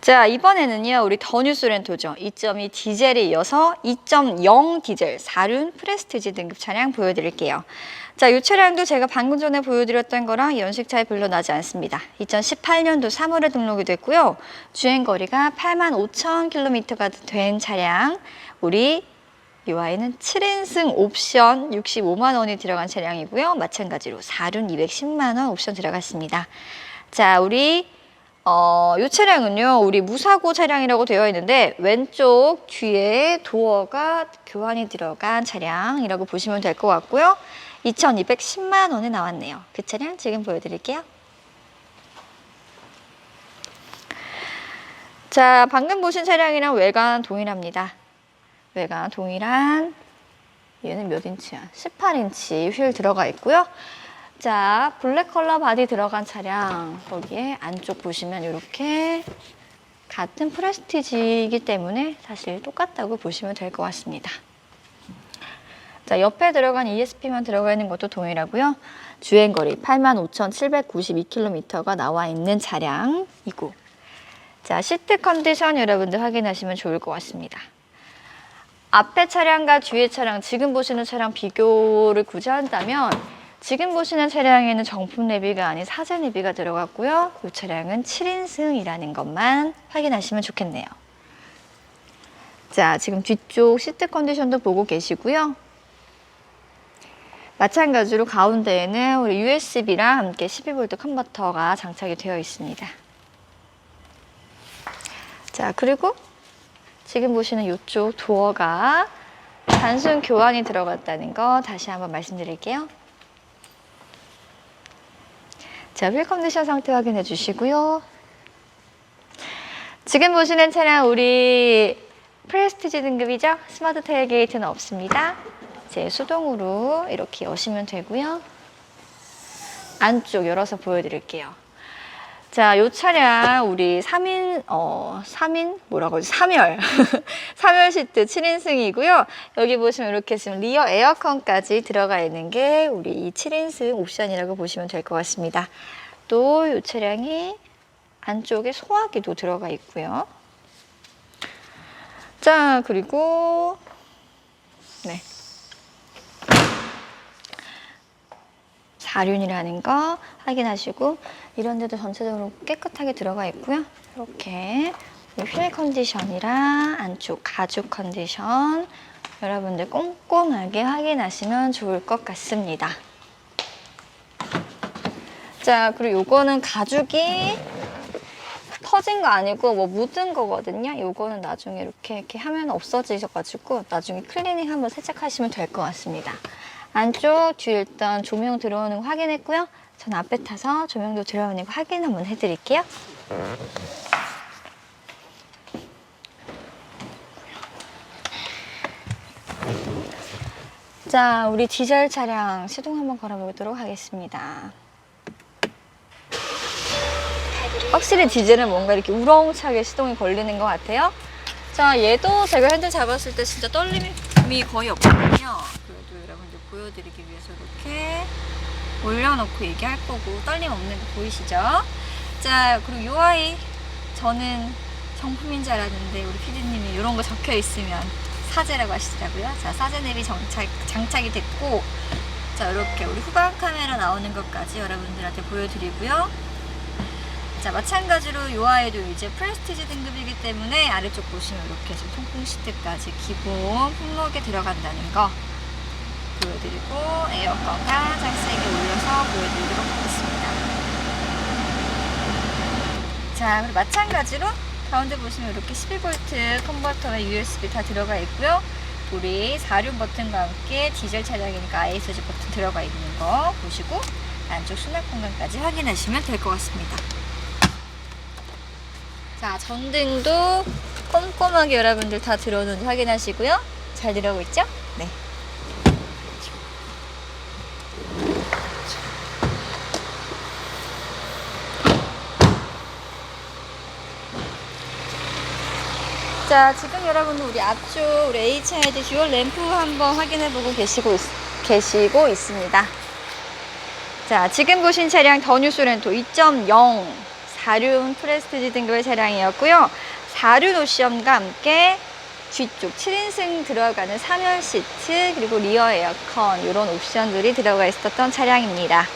자, 이번에는요, 우리 더 뉴스 렌토죠. 2.2 디젤에 이어서 2.0 디젤 4륜 프레스티지 등급 차량 보여드릴게요. 자, 이 차량도 제가 방금 전에 보여드렸던 거랑 연식 차이 별로 나지 않습니다. 2018년도 3월에 등록이 됐고요. 주행 거리가 8만 5천 킬로미터가 된 차량. 우리 이 아이는 7인승 옵션 65만 원이 들어간 차량이고요. 마찬가지로 4륜 210만 원 옵션 들어갔습니다. 자, 우리 어, 이 차량은요, 우리 무사고 차량이라고 되어 있는데, 왼쪽 뒤에 도어가 교환이 들어간 차량이라고 보시면 될 것 같고요. 2,210만 원에 나왔네요. 그 차량 지금 보여드릴게요. 자, 방금 보신 차량이랑 외관 동일합니다. 외관 동일한, 얘는 몇 인치야? 18인치 휠 들어가 있고요. 자, 블랙 컬러 바디 들어간 차량 거기에 안쪽 보시면 이렇게 같은 프레스티지이기 때문에 사실 똑같다고 보시면 될 것 같습니다. 자, 옆에 들어간 ESP만 들어가 있는 것도 동일하고요. 주행거리 85,792km가 나와 있는 차량이고 자, 시트 컨디션 여러분들 확인하시면 좋을 것 같습니다. 앞에 차량과 뒤에 차량, 지금 보시는 차량 비교를 굳이 한다면 지금 보시는 차량에는 정품 내비가 아닌 사제 내비가 들어갔고요. 이 차량은 7인승이라는 것만 확인하시면 좋겠네요. 자, 지금 뒤쪽 시트 컨디션도 보고 계시고요. 마찬가지로 가운데에는 우리 USB랑 함께 12V 컨버터가 장착이 되어 있습니다. 자, 그리고 지금 보시는 이쪽 도어가 단순 교환이 들어갔다는 거 다시 한번 말씀드릴게요. 자, 휠 컨디션 상태 확인해 주시고요. 지금 보시는 차량 우리 프레스티지 등급이죠? 스마트 테일게이트는 없습니다. 제 수동으로 이렇게 여시면 되고요. 안쪽 열어서 보여드릴게요. 자, 요 차량 우리 3인 어 3인 뭐라고 하지? 3열. 3열 시트 7인승이고요. 여기 보시면 이렇게 지금 리어 에어컨까지 들어가 있는 게 우리 이 7인승 옵션이라고 보시면 될 것 같습니다. 또이 차량이 안쪽에 소화기도 들어가 있고요. 자, 그리고 네. 4륜이라는 거 확인하시고 이런 데도 전체적으로 깨끗하게 들어가 있고요. 이렇게 휠 컨디션이랑 안쪽 가죽 컨디션 여러분들 꼼꼼하게 확인하시면 좋을 것 같습니다. 자, 그리고 요거는 가죽이 터진 거 아니고 뭐 묻은 거거든요. 요거는 나중에 이렇게 이렇게 하면 없어지셔가지고 나중에 클리닝 한번 세척하시면 될 것 같습니다. 안쪽 뒤 일단 조명 들어오는 거 확인했고요. 전 앞에 타서 조명도 들어오는 거 확인 한번 해드릴게요. 자, 우리 디젤 차량 시동 한번 걸어보도록 하겠습니다. 확실히 디젤은 뭔가 이렇게 우렁차게 시동이 걸리는 것 같아요. 자, 얘도 제가 핸들 잡았을 때 진짜 떨림이 거의 없거든요. 보여드리기 위해서 이렇게 올려놓고 얘기할 거고 떨림 없는 거 보이시죠? 자, 그리고 요 아이 저는 정품인 줄 알았는데 우리 피디님이 이런 거 적혀 있으면 사제라고 하시더라고요. 자, 사제 냅이 장착, 장착이 됐고 자, 이렇게 우리 후방 카메라 나오는 것까지 여러분들한테 보여드리고요. 자 마찬가지로 이 아이도 이제 프레스티지 등급이기 때문에 아래쪽 보시면 이렇게 지금 통풍 시트까지 기본 품목에 들어간다는 거 보여드리고 에어컨 가장 세게 올려서 보여드리도록 하겠습니다. 자 그리고 마찬가지로 가운데 보시면 이렇게 12V 컨버터와 USB 다 들어가 있고요. 우리 4륜 버튼과 함께 디젤 차량이니까 ISG 버튼 들어가 있는 거 보시고 안쪽 수납 공간까지 확인하시면 될 것 같습니다. 자, 전등도 꼼꼼하게 여러분들 다 들어오는지 확인하시고요. 잘 들어오고 있죠? 네. 자, 지금 여러분들 우리 앞쪽 우리 HID 듀얼 램프 한번 확인해보고 계시고, 있, 계시고 있습니다. 자, 지금 보신 차량 더뉴스 렌토 2.0 4륜 프레스티지 등급의 차량이었고요. 4륜 옵션과 함께 뒤쪽 7인승 들어가는 3열 시트 그리고 리어 에어컨 이런 옵션들이 들어가 있었던 차량입니다.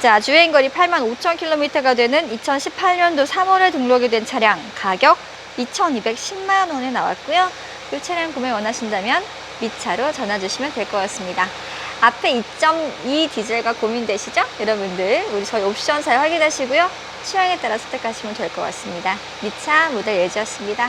자, 주행거리 8만 5천 킬로미터가 되는 2018년도 3월에 등록이 된 차량 가격 2,210만 원에 나왔고요. 이 차량 구매 원하신다면 미차로 전화 주시면 될 것 같습니다. 앞에 2.2 디젤과 고민되시죠? 여러분들 우리 저희 옵션 잘 확인하시고요. 취향에 따라 선택하시면 될 것 같습니다. 미차 모델 예지였습니다.